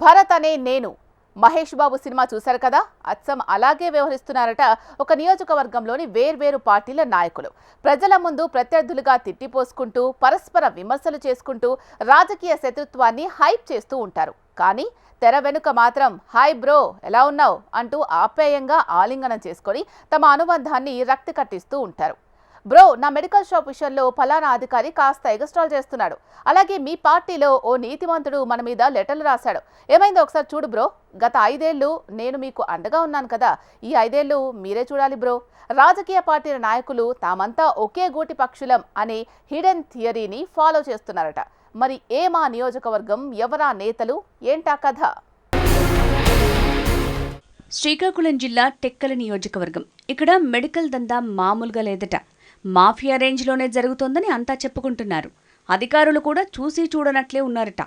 భరత్ అనే నేను. మహేష్ బాబు సినిమా చూశారు కదా? అచ్చం అలాగే వ్యవహరిస్తున్నారట ఒక నియోజకవర్గంలోని వేర్వేరు పార్టీల నాయకులు. ప్రజల ముందు ప్రత్యర్థులుగా తిట్టిపోసుకుంటూ పరస్పర విమర్శలు చేసుకుంటూ రాజకీయ శత్రుత్వాన్ని హైప్ చేస్తూ ఉంటారు. కానీ తెర వెనుక మాత్రం హాయ్ బ్రో ఎలా ఉన్నావు? అంటూ ఆప్యాయంగా ఆలింగనం చేసుకొని తమ అనుబంధాన్ని రక్తి కట్టిస్తూ ఉంటారు. బ్రో నా మెడికల్ షాప్ విషయంలో ఫలానా అధికారి కాస్త ఎగస్ట్రాల్ చేస్తున్నాడు. అలాగే మీ పార్టీలో ఓ నీతిమంతుడు మన మీద లెటర్లు రాశాడు. ఏమైందో ఒకసారి చూడు బ్రో. గత ఐదేళ్ళు నేను మీకు అండగా ఉన్నాను కదా. ఈ ఐదేళ్ళు మీరే చూడాలి బ్రో. రాజకీయ పార్టీల నాయకులు తామంతా ఒకే గూటి పక్షులం అనే హిడెన్ థియరీని ఫాలో చేస్తున్నారట. మరి ఏ మా నియోజకవర్గం ఎవరా నేతలు? ఏంటా కథ? శ్రీకాకుళం జిల్లా టెక్కల నియోజకవర్గం. ఇక్కడ మెడికల్ దందా మామూలుగా లేదట. మాఫియా రేంజ్లోనే జరుగుతోందని అంతా చెప్పుకుంటున్నారు. అధికారులు కూడా చూసి చూడనట్లే ఉన్నారట.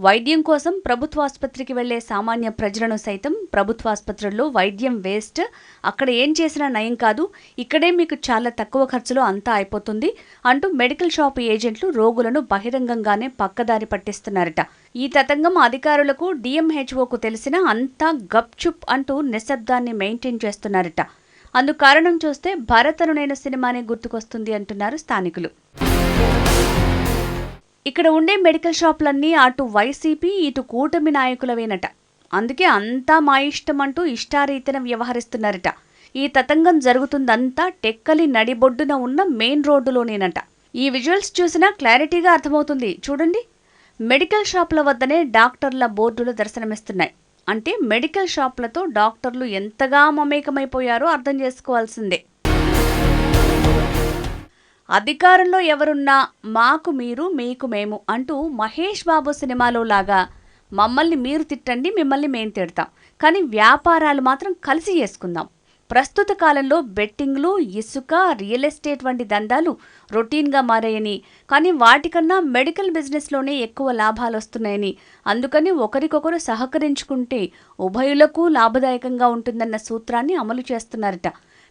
వైద్యం కోసం ప్రభుత్వ ఆసుపత్రికి వెళ్ళే సామాన్య ప్రజలను సైతం ప్రభుత్వ ఆసుపత్రుల్లో వైద్యం వేస్ట్. అక్కడ ఏం చేసినా నయం కాదు. ఇక్కడే మీకు చాలా తక్కువ ఖర్చులో అంతా అయిపోతుంది అంటూ మెడికల్ షాప్ ఏజెంట్లు రోగులను బహిరంగంగానే పక్కదారి పట్టిస్తున్నారట. ఈ తతంగం అధికారులకు డిఎంహెచ్ఓకు తెలిసిన అంతా గప్చుప్ అంటూ నిశ్శబ్దాన్ని మెయింటైన్ చేస్తున్నారట. అందుకు కారణం చూస్తే భరతను నేను సినిమానే గుర్తుకొస్తుంది అంటున్నారు స్థానికులు. ఇక్కడ ఉండే మెడికల్ షాపులన్నీ అటు వైసీపీ ఇటు కూటమి నాయకులవేనట. అందుకే అంతా మా ఇష్టం అంటూ ఇష్టారీతిన వ్యవహరిస్తున్నారట. ఈ తతంగం జరుగుతుందంతా టెక్కలి నడిబొడ్డున ఉన్న మెయిన్ రోడ్డులోనేనట. ఈ విజువల్స్ చూసినా క్లారిటీగా అర్థమవుతుంది. చూడండి. మెడికల్ షాపుల వద్దనే డాక్టర్ల బోర్డులు దర్శనమిస్తున్నాయి. అంటే మెడికల్ షాప్లతో డాక్టర్లు ఎంతగా మమేకమైపోయారో అర్థం చేసుకోవాల్సిందే. అధికారంలో ఎవరున్నా మాకు మీరు మీకు మేము అంటూ మహేష్ బాబు సినిమాలో లాగా మమ్మల్ని మీరు తిట్టండి మిమ్మల్ని మేము తిడతాం. కానీ వ్యాపారాలు మాత్రం కలిసి చేసుకుందాం. ప్రస్తుత కాలంలో బెట్టింగ్లు ఇసుక రియల్ ఎస్టేట్ వంటి దందాలు రొటీన్గా మారాయని కానీ వాటికన్నా మెడికల్ బిజినెస్లోనే ఎక్కువ లాభాలు వస్తున్నాయని అందుకని ఒకరికొకరు సహకరించుకుంటే ఉభయులకు లాభదాయకంగా ఉంటుందన్న సూత్రాన్ని అమలు చేస్తున్నారట.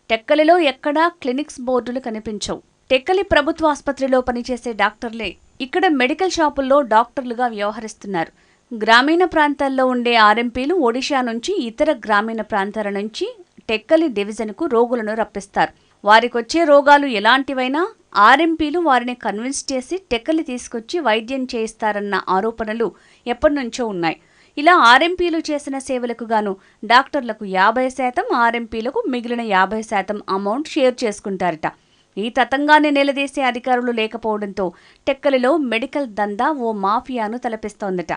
టెక్కలిలో ఎక్కడా క్లినిక్స్ బోర్డులు కనిపించవు. టెక్కలి ప్రభుత్వ ఆసుపత్రిలో పనిచేసే డాక్టర్లే ఇక్కడ మెడికల్ షాపుల్లో డాక్టర్లుగా వ్యవహరిస్తున్నారు. గ్రామీణ ప్రాంతాల్లో ఉండే ఆర్ఎంపీలు ఒడిషా నుంచి ఇతర గ్రామీణ ప్రాంతాల నుంచి టెక్కలి డివిజన్కు రోగులను రప్పిస్తారు. వారికొచ్చే రోగాలు ఎలాంటివైనా ఆర్ఎంపీలు వారిని కన్విన్స్ చేసి టెక్కలి తీసుకొచ్చి వైద్యం చేయిస్తారన్న ఆరోపణలు ఎప్పటినుంచో ఉన్నాయి. ఇలా ఆర్ఎంపీలు చేసిన సేవలకు గాను డాక్టర్లకు యాభై శాతం ఆర్ఎంపీలకు మిగిలిన యాభై శాతం అమౌంట్ షేర్ చేసుకుంటారట. ఈ తతంగాన్ని నిలదీసే అధికారులు లేకపోవడంతో టెక్కలిలో మెడికల్ దందా ఓ మాఫియాను తలపిస్తోందట.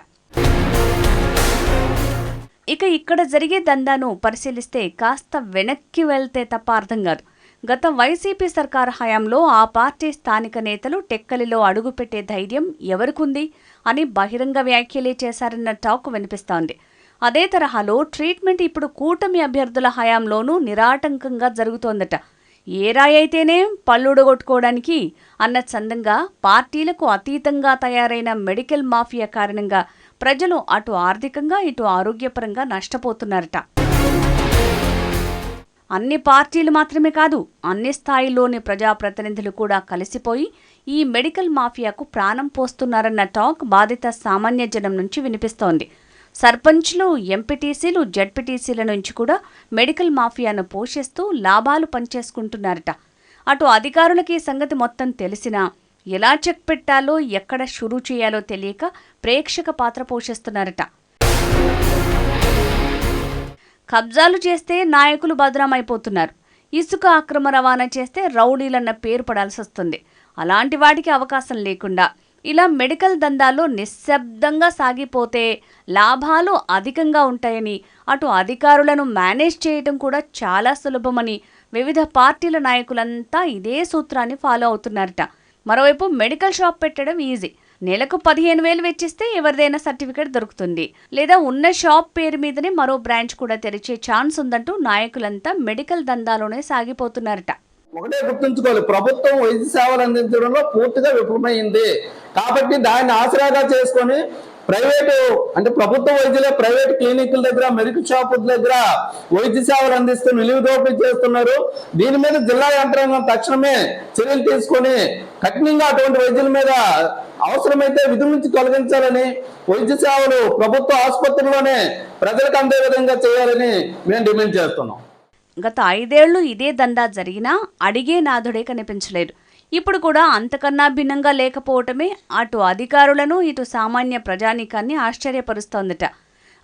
ఇక ఇక్కడ జరిగే దందాను పరిశీలిస్తే కాస్త వెనక్కి వెళ్తే తప్ప అర్థం కాదు. గత వైసీపీ సర్కార్ హయాంలో ఆ పార్టీ స్థానిక నేతలు టెక్కలిలో అడుగుపెట్టే ధైర్యం ఎవరికుంది అని బహిరంగ వ్యాఖ్యలే చేశారన్న టాక్ వినిపిస్తోంది. అదే తరహాలో ట్రీట్మెంట్ ఇప్పుడు కూటమి అభ్యర్థుల హయాంలోనూ నిరాటంకంగా జరుగుతోందట. ఏ రాయైతేనే పళ్ళుడగొట్టుకోవడానికి అన్న చందంగా పార్టీలకు అతీతంగా తయారైన మెడికల్ మాఫియా కారణంగా ప్రజలు అటు ఆర్థికంగా ఇటు ఆరోగ్యపరంగా నష్టపోతున్నారట. అన్ని పార్టీలు మాత్రమే కాదు అన్ని స్థాయిల్లోని ప్రజాప్రతినిధులు కూడా కలిసిపోయి ఈ మెడికల్ మాఫియాకు ప్రాణం పోస్తున్నారన్న టాక్ బాధిత సామాన్య జనం నుంచి వినిపిస్తోంది. సర్పంచ్లు ఎంపీటీసీలు జడ్పీటీసీల నుంచి కూడా మెడికల్ మాఫియాను పోషిస్తూ లాభాలు పంచేసుకుంటున్నారట అటు అధికారులకి ఈ సంగతి మొత్తం తెలిసినా ఎలా చెక్ పెట్టాలో ఎక్కడ షురూ చేయాలో తెలియక ప్రేక్షక పాత్ర పోషిస్తున్నారట. కబ్జాలు చేస్తే నాయకులు భద్రమైపోతున్నారు. ఇసుక అక్రమ రవాణా చేస్తే రౌడీలన్న పేరు పడాల్సి వస్తుంది. అలాంటి వాటికి అవకాశం లేకుండా ఇలా మెడికల్ దందాలు నిశ్శబ్దంగా సాగిపోతే లాభాలు అధికంగా ఉంటాయని అటు అధికారులను మేనేజ్ చేయటం కూడా చాలా సులభమని వివిధ పార్టీల నాయకులంతా ఇదే సూత్రాన్ని ఫాలో అవుతున్నారట. మరోవైపు మెడికల్ షాప్ పెట్టడం ఈజీ. నెలకు పదిహేను వేలు వెచ్చిస్తే ఎవరిదైనా సర్టిఫికేట్ దొరుకుతుంది. లేదా ఉన్న షాప్ పేరు మీదనే మరో బ్రాంచ్ కూడా తెరిచే ఛాన్స్ ఉందంటూ నాయకులంతా మెడికల్ దందాలోనే సాగిపోతున్నారట. ఒకటే గుర్తుంచుకోవాలి ప్రభుత్వం వైద్య సేవలు అందించడంలో పూర్తిగా విఫలమైంది. కాబట్టి దాన్ని ఆసరాగా చేసుకొని ప్రైవేటు అంటే ప్రభుత్వ వైద్యులే ప్రైవేట్ క్లినిక్ల దగ్గర మెడికల్ షాపుల దగ్గర వైద్య సేవలు అందిస్తూ నిలువుదోపిడీ చేస్తున్నారు. దీని మీద జిల్లా యంత్రాంగం తక్షణమే చర్యలు తీసుకొని కఠినంగా అటువంటి వైద్యుల మీద అవసరమైతే విధుల నుంచి తొలగించాలని వైద్య సేవలు ప్రభుత్వ ఆసుపత్రుల్లోనే ప్రజలకు అందే విధంగా చేయాలని మేము డిమాండ్ చేస్తున్నాం. గత ఐదేళ్ళు ఇదే దందా జరిగినా అడిగే నాథుడే కనిపించలేదు. ఇప్పుడు కూడా అంతకన్నా భిన్నంగా లేకపోవటమే అటు అధికారులను ఇటు సామాన్య ప్రజానీకాన్ని ఆశ్చర్యపరుస్తోందట.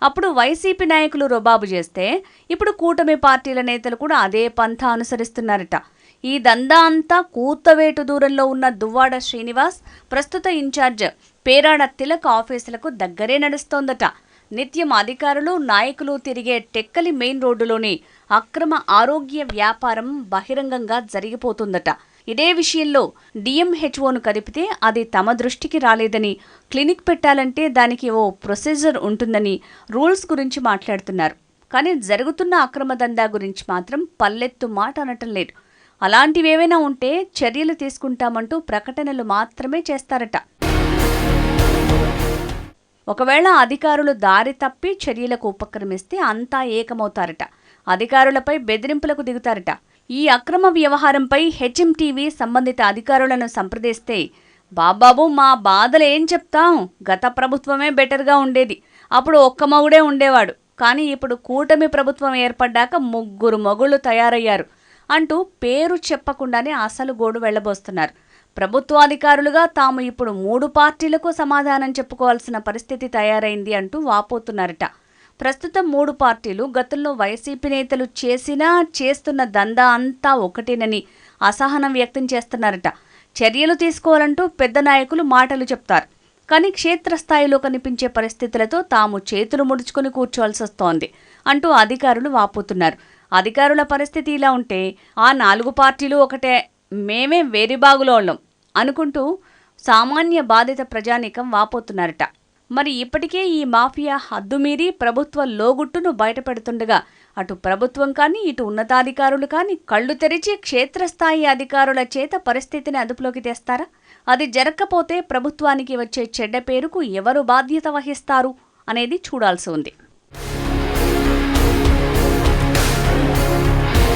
అప్పుడు వైసీపీ నాయకులు రుబాబు చేస్తే ఇప్పుడు కూటమి పార్టీల నేతలు కూడా అదే పంథా అనుసరిస్తున్నారట. ఈ దందా అంతా కూతవేటు దూరంలో ఉన్న దువ్వాడ శ్రీనివాస్ ప్రస్తుత ఇన్ఛార్జ్ పేరాడ తిలక్ ఆఫీసులకు దగ్గరే నడుస్తోందట. నిత్యం అధికారులు నాయకులు తిరిగే టెక్కలి మెయిన్ రోడ్డులోని అక్రమ ఆరోగ్య వ్యాపారం బహిరంగంగా జరిగిపోతుందట. ఇదే విషయంలో డిఎంహెచ్ఓను కలిపితే అది తమ దృష్టికి రాలేదని క్లినిక్ పెట్టాలంటే దానికి ఓ ప్రొసీజర్ ఉంటుందని రూల్స్ గురించి మాట్లాడుతున్నారు. కానీ జరుగుతున్న అక్రమ దందా గురించి మాత్రం పల్లెత్తు మాట అనటం లేదు. అలాంటివేవైనా ఉంటే చర్యలు తీసుకుంటామంటూ ప్రకటనలు మాత్రమే చేస్తారట. ఒకవేళ అధికారులు దారి తప్పి చర్యలకు ఉపక్రమిస్తే అంతా ఏకమవుతారట. అధికారులపై బెదిరింపులకు దిగుతారట. ఈ అక్రమ వ్యవహారంపై హెచ్ఎంటీవీ సంబంధిత అధికారులను సంప్రదిస్తే బాబాబు మా బాధలు ఏం చెప్తాం? గత ప్రభుత్వమే బెటర్గా ఉండేది. అప్పుడు ఒక్క మగుడే ఉండేవాడు. కానీ ఇప్పుడు కూటమి ప్రభుత్వం ఏర్పడ్డాక ముగ్గురు మగుళ్ళు తయారయ్యారు అంటూ పేరు చెప్పకుండానే అసలు గోడు వెళ్ళబోస్తున్నారు ప్రభుత్వాధికారులుగా తాము ఇప్పుడు మూడు పార్టీలకు సమాధానం చెప్పుకోవాల్సిన పరిస్థితి తయారైంది అంటూ వాపోతున్నారట. ప్రస్తుతం మూడు పార్టీలు గతంలో వైసీపీ నేతలు చేసినా చేస్తున్న దందా అంతా ఒకటేనని అసహనం వ్యక్తం చేస్తున్నారట. చర్యలు తీసుకోవాలంటూ పెద్ద నాయకులు మాటలు చెప్తారు. కానీ క్షేత్రస్థాయిలో కనిపించే పరిస్థితులతో తాము చేతులు ముడుచుకుని కూర్చోవలసి వస్తోంది అంటూ అధికారులు వాపోతున్నారు. అధికారుల పరిస్థితి ఇలా ఉంటే ఆ నాలుగు పార్టీలు ఒకటే మేమే వేరిబాగులోళ్ళం అనుకుంటూ సామాన్య బాధిత ప్రజానీకం వాపోతున్నారట. మరి ఇప్పటికే ఈ మాఫియా హద్దుమీరి ప్రభుత్వ లోగుట్టును బయటపెడుతుండగా అటు ప్రభుత్వం కానీ ఇటు ఉన్నతాధికారులు కానీ కళ్ళు తెరిచి క్షేత్రస్థాయి అధికారుల చేత పరిస్థితిని అదుపులోకి తెస్తారా? అది జరగకపోతే ప్రభుత్వానికి వచ్చే చెడ్డ పేరుకు ఎవరు బాధ్యత వహిస్తారు అనేది చూడాల్సి ఉంది.